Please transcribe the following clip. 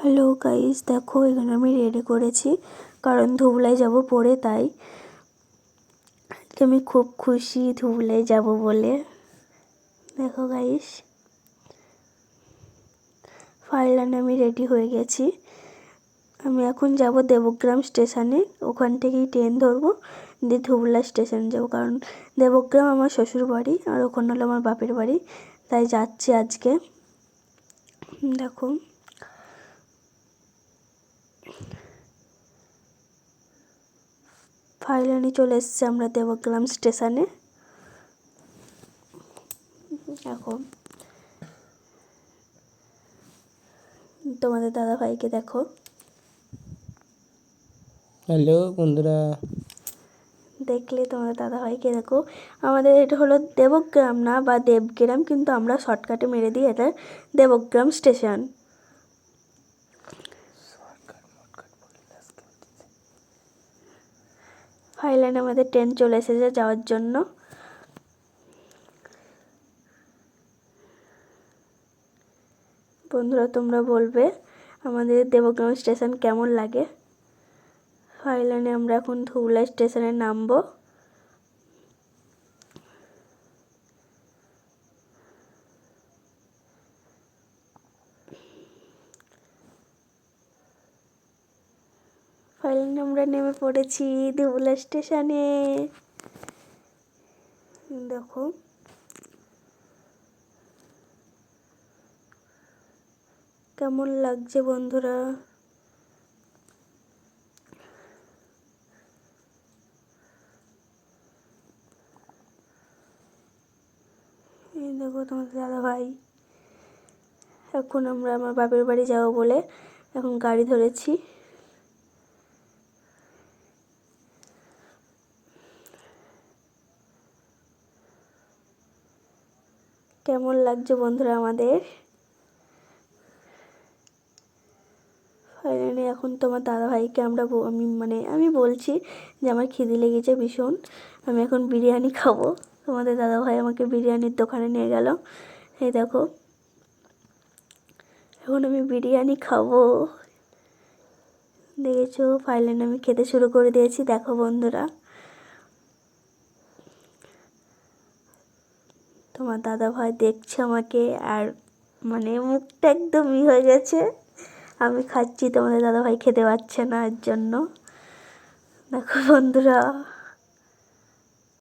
Hello guys, দেখো এখানে আমি রেডি করেছি, কারণ ধুবলাই যাব পরে, তাই। আমি খুব খুশি ধুবলাই যাব বলে। দেখো গাইস ফাইনালি আমি রেডি হয়ে গেছি। আমি এখন যাব দেবগ্রাম স্টেশনে ওখান থেকেই ট্রেন ধরবো, দিয়ে ধুবলা স্টেশন যাব, কারণ দেবগ্রাম আমার শ্বশুর বাড়ি, আর ওখানে হলো আমার বাপের বাড়ি, তাই যাচ্ছি আজকে। দেখো। ফাইনালি চলে এসেছি আমরা দেবগ্রাম স্টেশনে। দেখো। তোমাদের দাদা ভাইকে দেখো। হ্যালো বন্ধুরা। দেখলে তোমাদের দাদা ভাইকে দেখো। আমাদের এটা হলো দেবগ্রাম না বা দেবগ্রাম কিন্তু আমরা শর্টকাটে মেরে দিই এটা দেবগ্রাম স্টেশন। ফাইলাইনে আমাদের ট্রেন চলে এসেছে যাওয়ার জন্য। বন্ধুরা, তোমরা বলবে আমাদের দেবগ্রাম স্টেশন কেমন লাগে? ফাইলাইনে আমরা এখন ধুবলা স্টেশনে নামবো। ফাইনালি আমরা নেমে পড়েছি দেবুলা স্টেশনে। দেখো। কেমন লাগছে বন্ধুরা? দেখো তোমাদের দাদা ভাই। এখন আমরা আমার বাপের বাড়ি যাব বলে এখন গাড়ি ধরেছি। কেমন লাগছে বন্ধুরা আমাদের? ফাইনালি এখন তোমার দাদা ভাইকে আমরা আমি মানে আমি বলছি যে আমার খিদে লেগেছে ভীষণ। আমি এখন বিরিয়ানি খাব। তোমাদের দাদা ভাই আমাকে বিরিয়ানির দোকানে নিয়ে গেল। এই দেখো। এখন আমি বিরিয়ানি খাব। দেখেছ? ফাইনালি আমি খেতে শুরু করে দিয়েছি। দেখো বন্ধুরা। তোমার দাদা ভাই দেখছে আমাকে আর মানে মুখটা একদম ই হয়ে গেছে। আমি খাচ্ছি, তোমাদের দাদা ভাই খেতে পাচ্ছে না এর জন্য। দেখো বন্ধুরা।